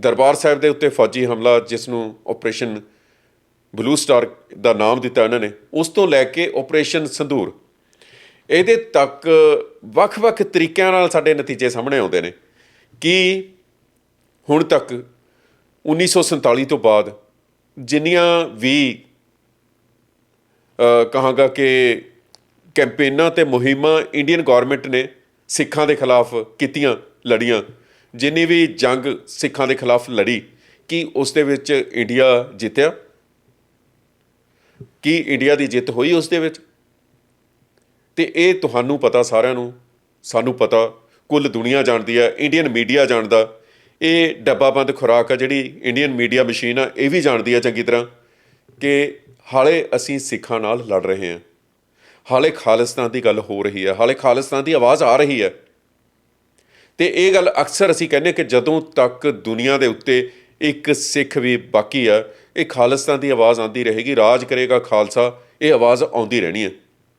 ਦਰਬਾਰ ਸਾਹਿਬ ਦੇ ਉੱਤੇ ਫੌਜੀ ਹਮਲਾ, ਜਿਸ ਨੂੰ ਆਪਰੇਸ਼ਨ ਬਲੂ ਸਟਾਰ ਦਾ ਨਾਮ ਦਿੱਤਾ ਇਹਨਾਂ ਨੇ, ਉਸ ਤੋਂ ਲੈ ਕੇ ਆਪਰੇਸ਼ਨ ਸੰਧੂਰ। ਇਹਦੇ ਤੱਕ ਵੱਖ-ਵੱਖ ਤਰੀਕਿਆਂ ਨਾਲ ਸਾਡੇ ਨਤੀਜੇ ਸਾਹਮਣੇ ਆਉਂਦੇ ਨੇ ਕਿ ਹੁਣ ਤੱਕ 1947 ਤੋਂ ਬਾਅਦ ਜਿੰਨੀਆਂ ਵੀ ਕਹਾਂਗਾ ਕਿ ਕੈਂਪੇਨਾਂ ਤੇ ਮੁਹਿੰਮਾਂ ਇੰਡੀਅਨ ਗਵਰਨਮੈਂਟ ਨੇ ਸਿੱਖਾਂ ਦੇ ਖਿਲਾਫ ਕੀਤੀਆਂ ਲੜੀਆਂ ਜਿੰਨੀ ਵੀ ਜੰਗ ਸਿੱਖਾਂ ਦੇ ਖਿਲਾਫ ਲੜੀ, ਕੀ ਉਸ ਦੇ ਵਿੱਚ ਇੰਡੀਆ ਜਿੱਤਿਆ? ਕੀ ਇੰਡੀਆ ਦੀ ਜਿੱਤ ਹੋਈ ਉਸ ਦੇ ਵਿੱਚ? ਤੇ ਇਹ ਤੁਹਾਨੂੰ ਪਤਾ ਸਾਰਿਆਂ ਨੂੰ, ਸਾਨੂੰ ਪਤਾ, ਕੁੱਲ ਦੁਨੀਆ ਜਾਣਦੀ ਹੈ ਇੰਡੀਅਨ ਮੀਡੀਆ ਜਾਣਦਾ। ਇਹ ਡੱਬਾਬੰਦ ਖੁਰਾਕ ਆ ਜਿਹੜੀ ਇੰਡੀਅਨ ਮੀਡੀਆ ਮਸ਼ੀਨ ਆ, ਇਹ ਵੀ ਜਾਣਦੀ ਆ ਚੰਗੀ ਤਰ੍ਹਾਂ ਕਿ ਹਾਲੇ ਅਸੀਂ ਸਿੱਖਾਂ ਨਾਲ ਲੜ ਰਹੇ ਹਾਂ। ਹਾਲੇ ਖਾਲਿਸਤਾਨ ਦੀ ਗੱਲ ਹੋ ਰਹੀ ਹੈ, ਹਾਲੇ ਖਾਲਿਸਤਾਨ ਦੀ ਆਵਾਜ਼ ਆ ਰਹੀ ਹੈ। ਤੇ ਇਹ ਗੱਲ ਅਕਸਰ ਅਸੀਂ ਕਹਿੰਦੇ ਕਿ ਜਦੋਂ ਤੱਕ ਦੁਨੀਆ ਦੇ ਉੱਤੇ ਇੱਕ ਸਿੱਖ ਵੀ ਬਾਕੀ ਆ, ਇਹ ਖਾਲਿਸਤਾਨ ਦੀ ਆਵਾਜ਼ ਆਉਂਦੀ ਰਹੇਗੀ, ਰਾਜ ਕਰੇਗਾ ਖਾਲਸਾ, ਇਹ ਆਵਾਜ਼ ਆਉਂਦੀ ਰਹਿਣੀ ਹੈ।